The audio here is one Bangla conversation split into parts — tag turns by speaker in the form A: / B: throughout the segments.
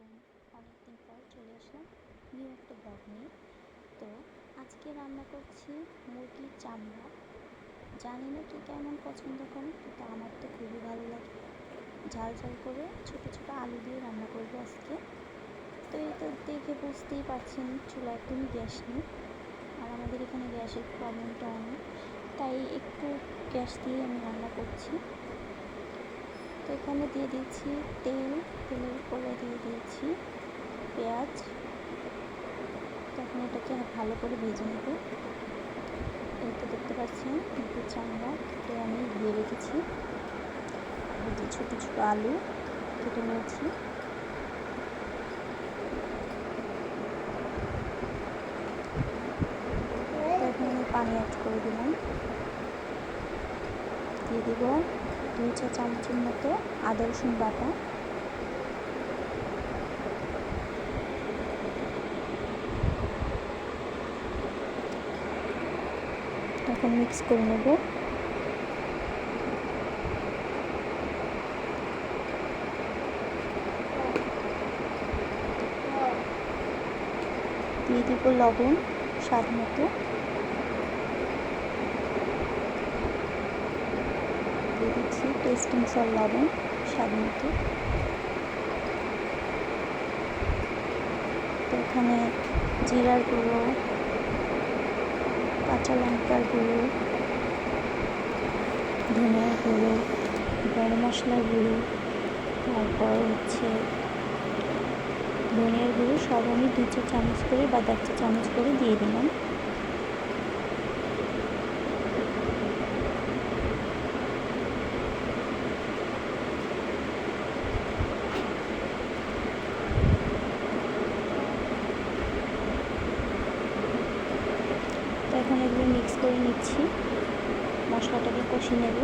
A: আলাইকুম অনেকদিন পর চলে আসলাম নিউ একটা ব্লগ নিয়ে। তো আজকে রান্না করছি মুরগির চামড়া। জানি না কি কেমন পছন্দ করেন কিন্তু আমার তো খুবই ভালো লাগে। ঝাল ঝাল করে ছোট ছোট আলু দিয়ে রান্না করব আজকে। তো এই তো দেখে বুঝতেই পারছেন চুলা একদমই গ্যাস নেই। আর আমাদের এখানে গ্যাসের প্রবলেমটা অনেক। তাই একটু গ্যাস দিয়ে আমি রান্না করছি। এখানে দিয়ে দিচ্ছি তেল, তেলের উপরে দিয়ে দিয়েছি পেঁয়াজ। তখন এটাকে ভালো করে ভেজে নেব। তো দেখতে পাচ্ছেন একটু চামড়া কেটে আমি ধুয়ে রেখেছি। ছোটো ছোটো আলু কেটে নিয়েছি। পানি অ্যাড করে দিলাম। দিয়ে দিব দুই চা চামচের মতো আদা রসুন বাটা। এখন মিক্স করে নেব। দিয়ে দিব লবণ স্বাদ মতো দিয়ে দিচ্ছি টেস্টিং সল লবণ, স্বাদ মতো। তো এখানে জিরার গুঁড়ো, কাঁচা লঙ্কার গুঁড়ো, ধনিয়ার গুঁড়ো, গরম মশলার গুঁড়ো, তারপর হচ্ছে ধনিয়ার গুঁড়ো সব আমি দু চা চামচ করে বা দেড় চা চামচ করে দিয়ে দিলাম তো এখন এগুলো মিক্স করে নিচ্ছি। মশলাটাকে কষিয়ে নেব।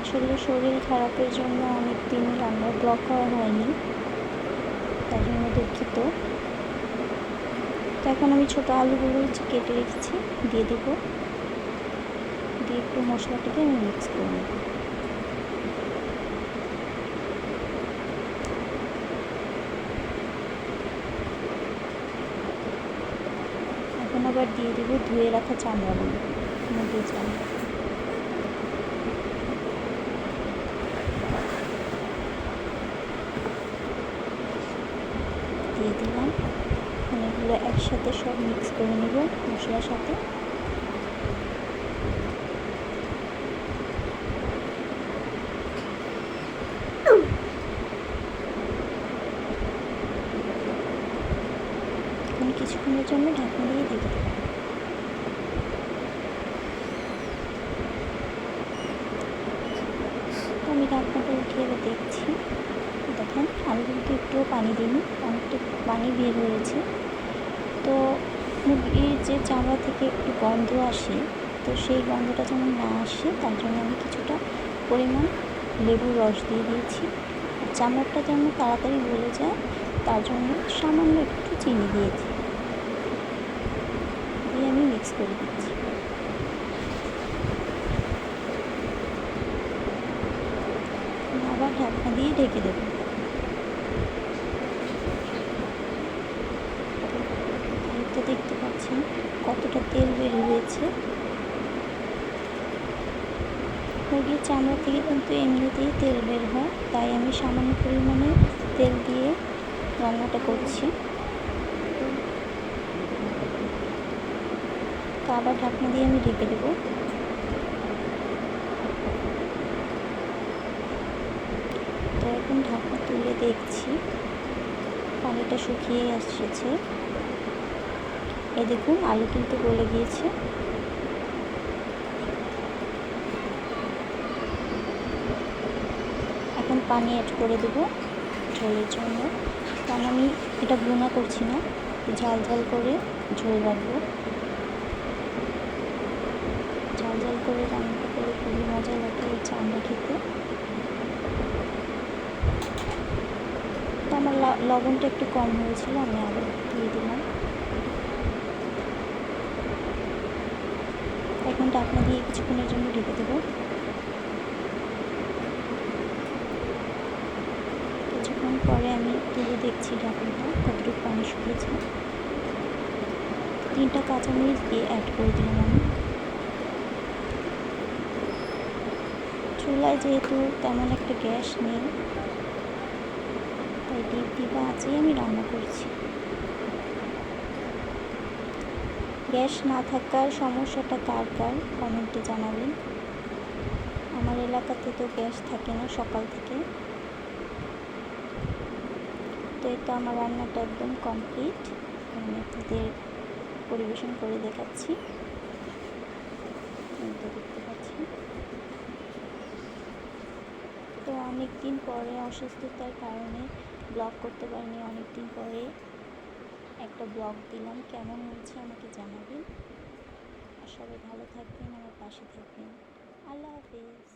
A: আসলে শরীর খারাপের জন্য অনেক দিন রান্নার ব্লক করা হয়নি তার জন্য দুঃখিত। তো এখন আমি ছোটো আলুগুলো কেটে রেখেছি, দিয়ে দেবো। দিয়ে একটু মশলাটাকে আমি মিক্স করে নেব। আবার দিয়ে দেব, ধুয়ে রাখা চামড়াগুলো। মুরগির চামড়া। দিয়ে দিলাম। এগুলো একসাথে সব মিক্স করে নেব মশলার সাথে। কিছুক্ষণের জন্য ঢাকনা দিয়ে ঢেকে দেবো আমি ঢাকনাটা উঠিয়ে এবার দেখছি কিন্তু একটুও পানি দিইনি অনেকটা পানি বের হয়েছে তো মুরগির যে চামড়া থেকে একটু গন্ধ আসে, তো সেই গন্ধটা যেমন না আসে, তার জন্য আমি কিছুটা পরিমাণ লেবুর রস দিয়ে দিয়েছি। চামড়াটা যেন তাড়াতাড়ি গলে যায়, তার জন্য সামান্য একটু চিনি দিয়েছি। দিয়ে আমি মিক্স করে দিচ্ছি। আবার ঢাকনা দিয়ে ঢেকে দেবো তো পাচ্ছেন কতটা তেল বের হয়েছে। মুরগির চামড়া থেকে কিন্তু এমনিতেই তেল বের হয়, তাই আমি সামান্য পরিমাণে তেল দিয়ে রান্নাটা করছি। তো আবার ঢাকনা দিয়ে আমি ঢেকে দেবো। তো এখন ঢাকনা তুলে দেখছি, পানিটা শুকিয়ে এসেছে। এ দেখুন, আলু কিন্তু গলে গিয়েছে। এখন পানি অ্যাড করে দেবো ঝোলের জন্য। কারণ আমি এটা ভুনা করছি না, ঝাল ঝাল করে ঝোল রাখব। ঝাল ঝাল করে রান্না করে খুবই মজা লাগে এই চামড়া খেতে। আমার লবণটা একটু কম হয়েছিল, আমি আবার দিয়ে দিলাম। এখন ঢাকনা দিয়ে কিছুক্ষণের জন্য ঢেকে দেবো। কিছুক্ষণ পরে আমি তুলে দেখছি ঢাকনাটা, কতটুকু পানি শুকিয়েছে। তিনটা কাঁচামরিচ দিয়ে অ্যাড করে দিলাম আমি। চুলায় যেহেতু তেমন একটা গ্যাস নেই, তাই ডিপ ডিপা আছেই আমি রান্না করছি। গ্যাস না থাকার সমস্যাটা কার কার? কমেন্টে জানাবেন। আমার এলাকাতে তো গ্যাস থাকে না সকাল থেকে। তো এই তো আমার রান্নাটা একদম কমপ্লিট। আমি আপনাদের পরিবেশন করে দেখাচ্ছি। দেখতে পাচ্ছি তো অনেক দিন পরে অসুস্থতার কারণে ব্লগ করতে পারিনি। অনেক দিন পরে একটা ব্লগ দিলাম। কেমন হয়েছে আমাকে জানাবেন। ভালো থাকবেন আমার পাশে থাকবেন আল্লাহ হাফেজ